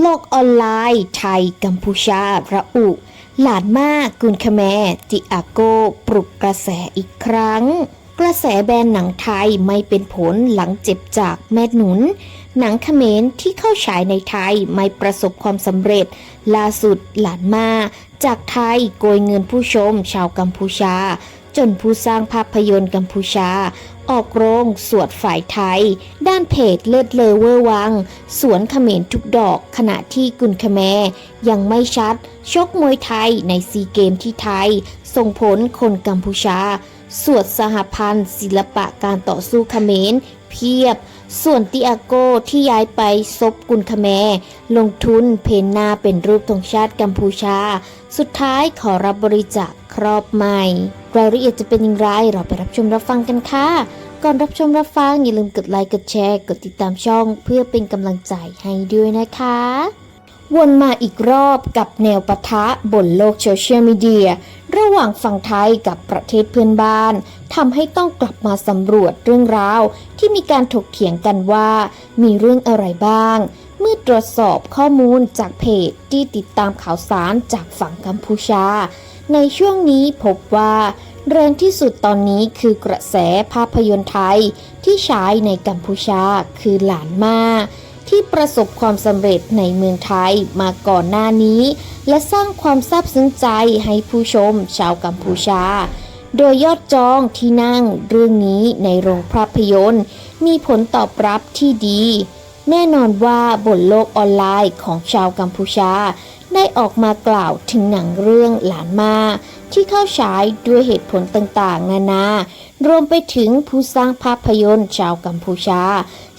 โลกออนไลน์ ไทย กัมพูชา ระอุ หลานมากกุนคแมจิอาโก ปลุกกระแสอีกครั้ง กระแสแบรนด์หนังไทยไม่เป็นผลหลังเจ็บจากแม่หนุน หนังเขมรที่เข้าฉายในไทยไม่ประสบความสำเร็จ ล่าสุดหลานมา จากไทยโกยเงินผู้ชมชาวกัมพูชา จนผู้สร้างภาพยนตร์กัมพูชา ออกโรงสวดฝ่ายไทย ด้านเพจเลิศเลอเวอร์วัง สวนเขมรทุกดอกขณะที่กุนคแมยังไม่ชัด ชกมวยไทยในซีเกมที่ไทย ส่งผลคนกัมพูชา สวดสหพันธ์ศิลปะการต่อสู้เขมรเพียบ ส่วนติอาโกที่ย้ายไปซบกุนคแมลงทุนเพนนาเป็นรูปธงชาติกัมพูชา สุดท้ายขอรับบริจาคครอบใหม่ รายละเอียดจะเป็นอย่างไรเราไปรับชมรับฟังกันค่ะ ก่อนรับชมรับฟังอย่าลืมกดไลค์กดแชร์ กดติดตามช่อง เพื่อเป็นกำลังใจให้ด้วยนะคะ วนมาอีกรอบกับแนวปะทะบนโลกโซเชียลมีเดีย ระหว่างฝั่งไทยกับประเทศเพื่อนบ้านทำให้ต้องกลับมาสำรวจเรื่องราว ที่มีการถกเถียงกันว่า มีเรื่องอะไรบ้าง เมื่อตรวจสอบข้อมูลจากเพจที่ติดตามข่าวสารจากฝั่งกัมพูชา ในช่วงนี้พบว่าแรงที่สุดตอนนี้คือกระแสภาพยนตร์ไทยที่ฉายในกัมพูชาคือหลานมา ที่ประสบความสำเร็จในเมืองไทยมาก่อนหน้านี้ และสร้างความซาบซึ้งใจให้ผู้ชมชาวกัมพูชา โดยยอดจองที่นั่งเรื่องนี้ในโรงภาพยนตร์ มีผลตอบรับที่ดี แน่นอนว่าบนโลกออนไลน์ของชาวกัมพูชา ได้ออกมากล่าวถึงหนังเรื่องหลานมา ที่เข้าฉายด้วยเหตุผลต่างๆ นานา รวมไปถึงผู้สร้างภาพยนตร์ชาวกัมพูชา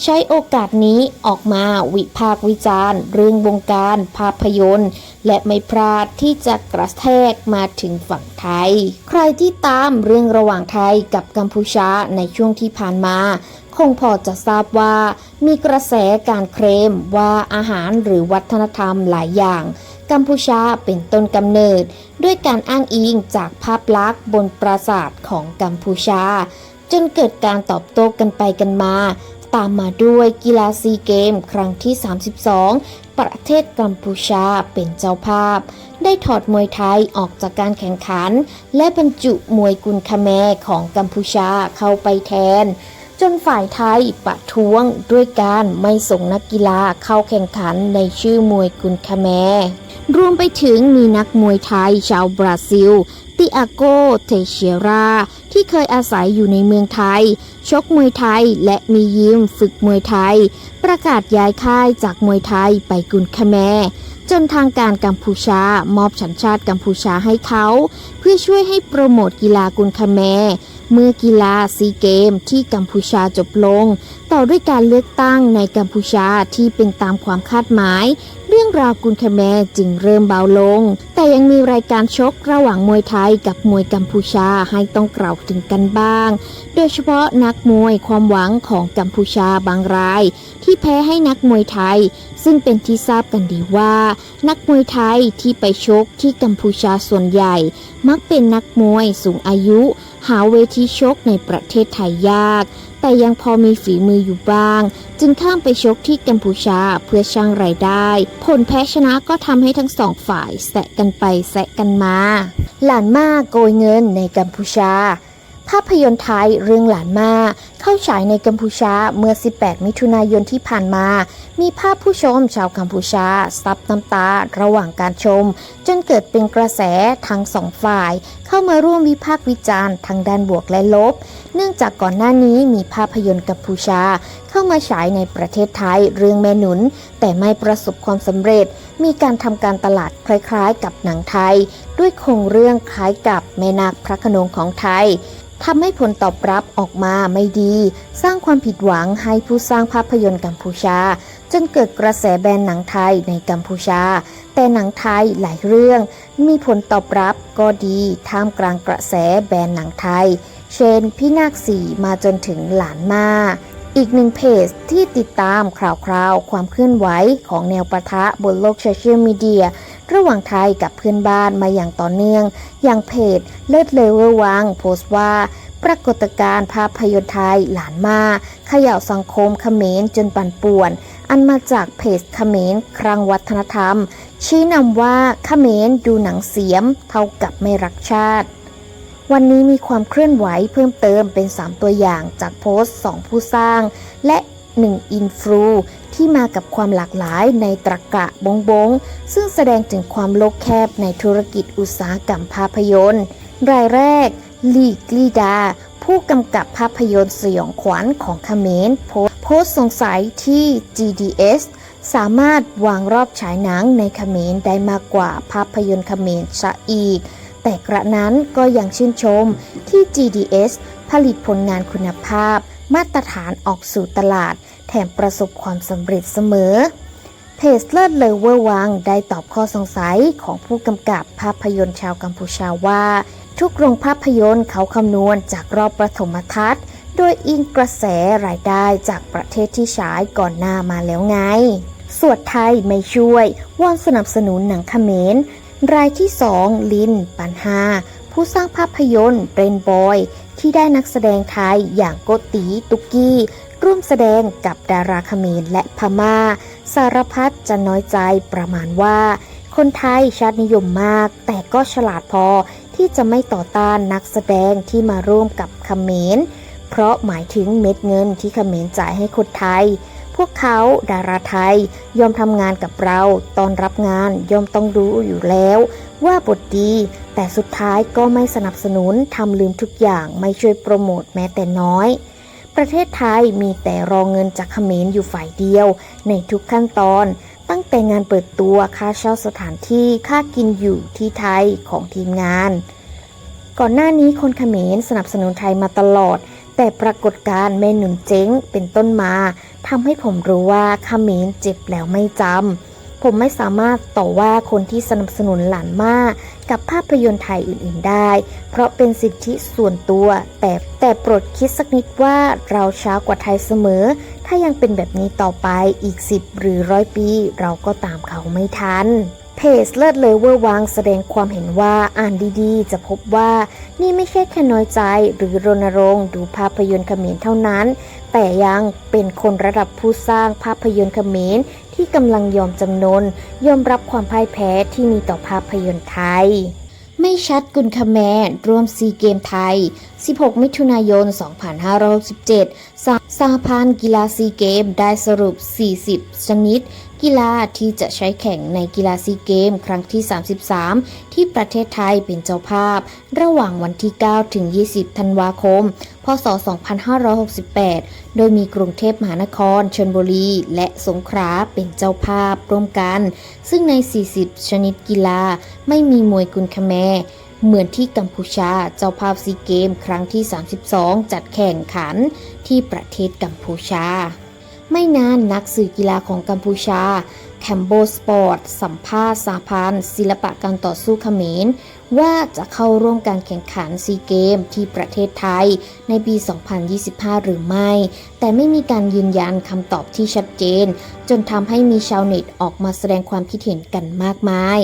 ใช้โอกาสนี้ออกมาวิพากษ์วิจารณ์ เรื่องวงการภาพยนตร์ และไม่พลาดที่จะกระแทกมาถึงฝั่งไทย ใครที่ตามเรื่องระหว่างไทยกับกัมพูชาในช่วงที่ผ่านมา คงพอจะทราบว่า มีกระแสการเคลมว่าอาหารหรือวัฒนธรรมหลายอย่าง กัมพูชาเป็นต้นกำเนิด ด้วยการอ้างอิงจากภาพลักษณ์บนปราสาทของกัมพูชา จนเกิดการตอบโต้กันไปกันมา ตามมาด้วยกีฬาซีเกมครั้งที่ 32 ประเทศกัมพูชาเป็นเจ้าภาพ ได้ถอดมวยไทยออกจากการแข่งขัน และบรรจุมวยกุนคาแมของกัมพูชาเข้าไปแทนจนฝ่ายไทยประท้วงด้วยการไม่ส่งนักกีฬาเข้าแข่งขันในชื่อมวยกุนคาแม รวมไปถึงมีนักมวยไทยชาวบราซิล ติอาโก เทเชรา ที่เคยอาศัยอยู่ในเมืองไทย ชกมวยไทยและมียิมฝึกมวยไทย ประกาศย้ายค่ายจากมวยไทยไปกุนคาแมจนทางการกัมพูชามอบสัญชาติกัมพูชาให้เขา เพื่อช่วยให้โปรโมทกีฬากุนคาแม เมื่อกีฬาซีเกมที่กัมพูชาจบลง ต่อด้วยการเลือกตั้งในกัมพูชาที่เป็นตามความคาดหมาย เรื่องราวกุนคแมจึงเริ่มเบาลง แต่ยังมีรายการชกระหว่างมวยไทยกับมวยกัมพูชาให้ต้องกล่าวถึงกันบ้าง โดยเฉพาะนักมวยความหวังของกัมพูชาบางราย ที่แพ้ให้นักมวยไทย ซึ่งเป็นที่ทราบกันดีว่า นักมวยไทยที่ไปชกที่กัมพูชาส่วนใหญ่ มักเป็นนักมวยสูงอายุ หาเวทีชกในประเทศไทยยาก แต่ยังพอมีฝีมืออยู่บ้าง จึงข้ามไปชกที่กัมพูชาเพื่อสร้างรายได้ ผลแพ้ชนะก็ทำให้ทั้งสองฝ่ายแสะกันไปแสะกันมา หลานมาโกยเงินในกัมพูชา ภาพยนตร์ไทยเรื่องหลานมา เข้าฉายในกัมพูชาเมื่อ 18 มิถุนายนที่ผ่านมา มีภาพผู้ชมชาวกัมพูชา ซับน้ำตาระหว่างการชม จนเกิดเป็นกระแสทั้งสองฝ่าย เข้ามาร่วมวิพากษ์วิจารณ์ทั้งด้านบวกและลบ เนื่องจากก่อนหน้านี้มีภาพยนตร์กัมพูชา เข้ามาฉายในประเทศไทยเรื่องแม่หนุน แต่ไม่ประสบความสำเร็จ มีการทำการตลาดคล้ายๆ กับหนังไทย ด้วยโครงเรื่องคล้ายกับแม่นาคพระขนงของไทย ทำให้ผลตอบรับออกมาไม่ดี สร้างความผิดหวังให้ผู้สร้างภาพยนตร์กัมพูชา จนเกิดกระแสแบนหนังไทยในกัมพูชา แต่หนังไทยหลายเรื่อง มีผลตอบรับก็ดีท่ามกลางกระแสแบนหนังไทย เช่นพี่นาคสีมาจนถึงหลานมาอีกหนึ่งเพจที่ติดตามข่าวคราวความเคลื่อนไหวของแนวปะทะบนโลกโซเชียลมีเดีย ระหว่างไทยกับเพื่อนบ้านมาอย่างต่อเนื่อง อย่างเพจเลิศเลเวอร์วังโพสต์ว่า ปรากฏการณ์ภาพยนตร์ไทยหลานมาเขย่าสังคมเขมรจนปั่นป่วน อันมาจากเพจเขมรครังวัฒนธรรม ชี้นำว่าเขมรดูหนังเสียมเท่ากับไม่รักชาติวันนี้มีความเคลื่อนไหวเพิ่มเติมเป็น 3 ตัวอย่างจากโพสต์ 2 ผู้สร้าง และ 1อินฟลูที่มากับความหลากหลายในตรกะบงบง ซึ่งแสดงถึงความโลกแคบในธุรกิจอุตสาหกรรมภาพยนตร์ รายแรก ลีกลีดา ผู้กำกับภาพยนตร์สยองขวัญของเขมรโพสสต์สงสัยที่ GDS สามารถวางรอบฉายหนังในเขมรได้มากกว่าภาพยนตร์เขมรซะอีก แต่กระนั้นก็ยังชื่นชมที่ GDS ผลิตผลงานคุณภาพ มาตรฐานออกสู่ตลาด แถมประสบความสำเร็จเสมอ เพจเลิศเลอเวอร์วังได้ตอบข้อสงสัยของผู้กำกับภาพยนตร์ชาวกัมพูชาว่า ทุกโรงภาพยนตร์เขาคำนวณจากรอบประถมทัศน์ โดยอิงกระแสรายได้จากประเทศที่ฉายก่อนหน้ามาแล้วไงสวดไทยไม่ช่วยวอนสนับสนุนหนังเขมร รายที่2ลิน ปันฮาผู้สร้างภาพยนตร์เรนบอย ที่ได้นักแสดงไทยอย่างโกตี ตุกกี้ ร่วมแสดงกับดาราเขมรและพม่า สารพัดจะน้อยใจประมาณว่า คนไทยชาตินิยมมาก แต่ก็ฉลาดพอที่จะไม่ต่อต้านนักแสดงที่มาร่วมกับเขมรเพราะหมายถึงเม็ดเงินที่เขมรจ่ายให้คนไทย พวกเขาดาราไทยยอมทำงานกับเรา ตอนรับงานยอมต้องรู้อยู่แล้ว ว่าบทดี แต่สุดท้ายก็ไม่สนับสนุนทำลืมทุกอย่างไม่ช่วยโปรโมทแม้แต่น้อย ประเทศไทยมีแต่รองเงินจากเขมรอยู่ฝ่ายเดียว ในทุกขั้นตอน ตั้งแต่งานเปิดตัวค่าเช่าสถานที่ค่ากินอยู่ที่ไทยของทีมงาน ก่อนหน้านี้คนเขมรสนับสนุนไทยมาตลอด แต่ปรากฏการณ์เมหนุนเจ๊งเป็นต้นมาทำให้ผมรู้ว่าเขมรเจ็บแล้วไม่จำ ผมไม่สามารถต่อว่าคนที่สนับสนุนหลานมากับภาพยนตร์ไทยอื่น ๆ ได้ เพราะเป็นสิทธิส่วนตัว แต่แต่โปรดคิดสักนิดว่าเราช้ากว่าไทยเสมอ ถ้ายังเป็นแบบนี้ต่อไปอีก 10 หรือร้อยปี เราก็ตามเขาไม่ทัน เพจเลิศเลเวอร์วางแสดงความเห็นว่าอ่านดีๆ จะพบว่านี่ไม่ใช่แค่น้อยใจหรือรณรงค์ดูภาพยนตร์เขมรเท่านั้น แต่ยังเป็นคนระดับผู้สร้างภาพยนตร์เขมรที่กำลังยอมจำนน ยอมรับความพ่ายแพ้ที่มีต่อภาพยนตร์ไทย ไม่ชัดกุลคแมนร่วมซีเกมไทย16 มิถุนายน 2567สาสาพันธ์กีฬาซีเกมได้สรุป 40 ชนิด กีฬาที่จะใช้แข่งในกีฬาซีเกม ครั้งที่ 33 ที่ประเทศไทยเป็นเจ้าภาพ ระหว่างวันที่ 9 ถึง 20 ธันวาคม พศ 2568 โดยมีกรุงเทพมหานครชลบุรี และสงขลาเป็นเจ้าภาพร่วมกัน ซึ่งใน 40 ชนิดกีฬาไม่มีมวยกุนคแม เหมือนที่กัมพูชาเจ้าภาพซีเกมครั้งที่ 32 จัดแข่งขันที่ประเทศกัมพูชา ไม่นานนักสื่อกีฬาของกัมพูชาแคมโบสปอร์ตสัมภาษณ์สาพันธ์ศิลปะการต่อสู้เขมร ว่าจะเข้าร่วมการแข่งขันซีเกมที่ประเทศไทยในปี 2025 หรือไม่ แต่ไม่มีการยืนยันคำตอบที่ชัดเจน จนทำให้มีชาวเน็ตออกมาแสดงความคิดเห็นกันมากมาย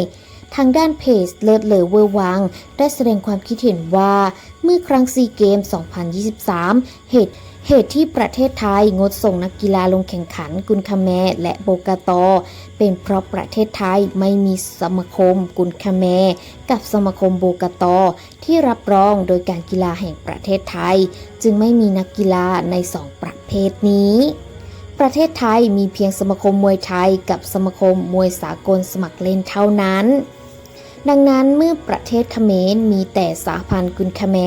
ทางด้านเพจเลิศเลอเวอร์วัง ได้แสดงความคิดเห็นว่า เมื่อครั้งซีเกม 2023 เหตุเหตุที่ประเทศไทยงดส่งนักกีฬาลงแข่งขันกุนคาแมและโบกาตอ เป็นเพราะประเทศไทยไม่มีสมาคมกุนคาแมกับสมาคมโบกาตอ ที่รับรองโดยการกีฬาแห่งประเทศไทย จึงไม่มีนักกีฬาในสองประเภทนี้ประเทศไทยมีเพียงสมาคมมวยไทยกับสมาคมมวยสากลสมัครเล่นเท่านั้น ดังนั้นเมื่อประเทศเขมรมีแต่สาพันธ์กุนคแม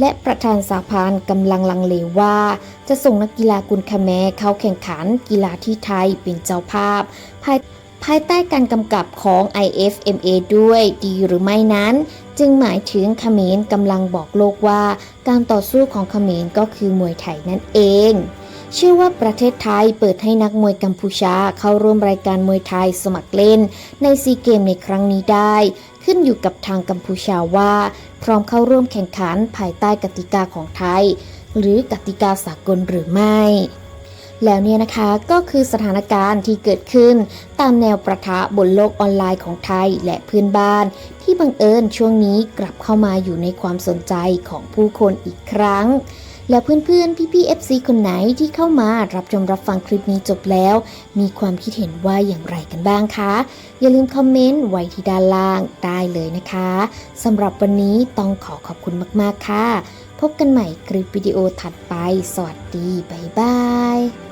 และประธานสาพันธ์กำลังลังเลว่า จะส่งนักกีฬากุนคแมเข้าแข่งขันกีฬาที่ไทยเป็นเจ้าภาพ ภายภายใต้การกำกับของ IFMA ด้วยดีหรือไม่นั้น จึงหมายถึงเขมรกำลังบอกโลกว่า การต่อสู้ของเขมรก็คือมวยไทยนั่นเองเชื่อว่าประเทศไทยเปิดให้นักมวยกัมพูชาเข้าร่วมรายการมวยไทยสมัครเล่นในซีเกมในครั้งนี้ได้ ขึ้นอยู่กับทางกัมพูชาว่า พร้อมเข้าร่วมแข่งขันภายใต้กติกาของไทย หรือกติกาสากลหรือไม่ แล้วเนี่ยนะคะก็คือสถานการณ์ที่เกิดขึ้น ตามแนวประทะบนโลกออนไลน์ของไทยและเพื่อนบ้าน ที่บังเอิญช่วงนี้กลับเข้ามาอยู่ในความสนใจของผู้คนอีกครั้ง แล้วเพื่อนๆ พี่ๆ FC คนไหนที่เข้ามารับชมรับฟังคลิปนี้จบแล้ว มีความคิดเห็นว่าอย่างไรกันบ้างคะ อย่าลืมคอมเมนต์ไว้ที่ด้านล่างได้เลยนะคะสำหรับวันนี้ต้องขอขอบคุณมากๆค่ะ พบกันใหม่คลิปวิดีโอถัดไป สวัสดี บ๊ายบาย